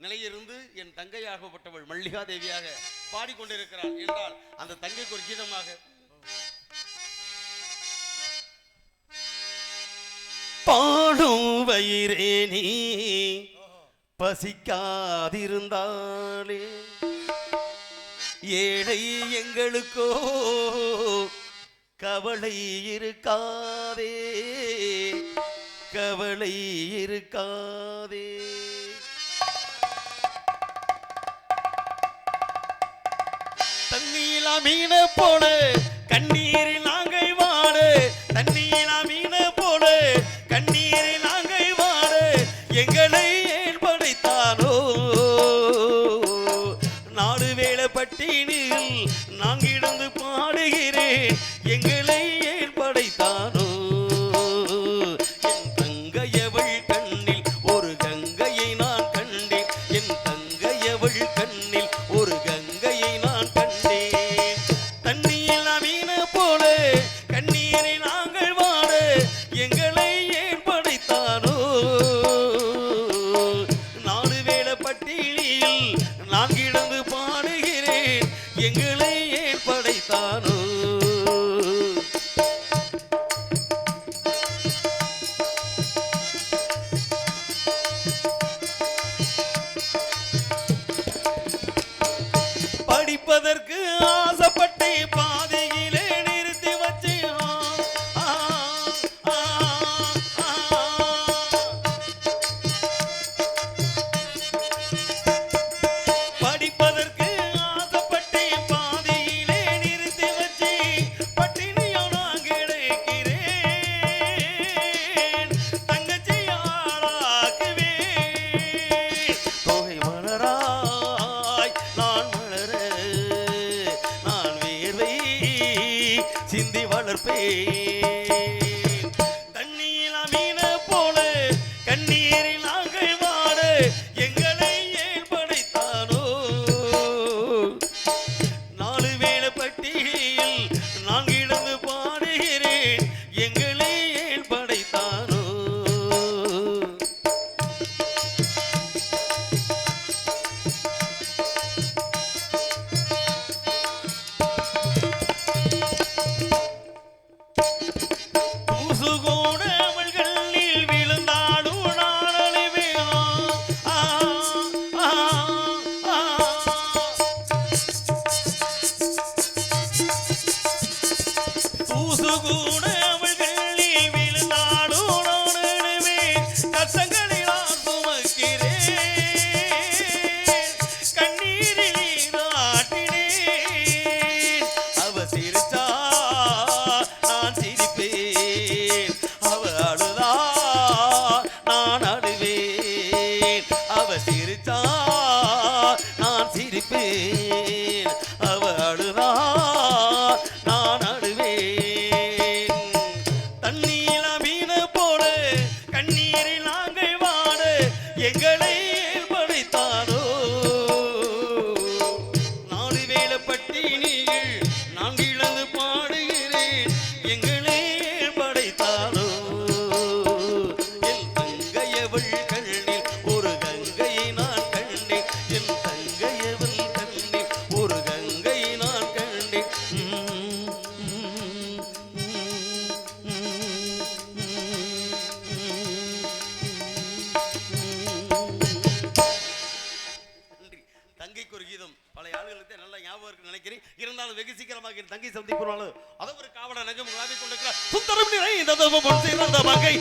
நிலையிலிருந்து என் தங்கையாகப்பட்டவள் மல்லிகா தேவியாக பாடிக்கொண்டிருக்கிறாள் என்றால் அந்த தங்கைக்கு ஒரு கீதமாக பாடும் வயிறே நீ பசிக்காதிருந்தாலே ஏழை எங்களுக்கோ கவலை இருக்காதே கவலை இருக்காதே. மீன போடு கண்ணீரில் நாங்கை வாடு தண்ணீரா மீன போடு கண்ணீரில் நாங்கை வாடு எங்களை ஏன் படைத்தாரோ நாடு வேலை பட்டினில் நாங்கிடந்து பாடுகிறேன். எங்களை ஏன் படைத்தாரோ ஒரு கங்கையை நான் கண்டேன். என் தங்கையவள் கண்ணில் ஒரு கங்கை எங்களை ஏன் சிந்தி வளர்ப்பே. ফিরবে இருந்தாலும் வெகு சீக்கிரமாக தங்கி சந்திக்கிறாள் அதை ஒரு காவலை முகாமிக் கொண்டிருக்கிறார். சுந்தரம் நிறைந்த வகை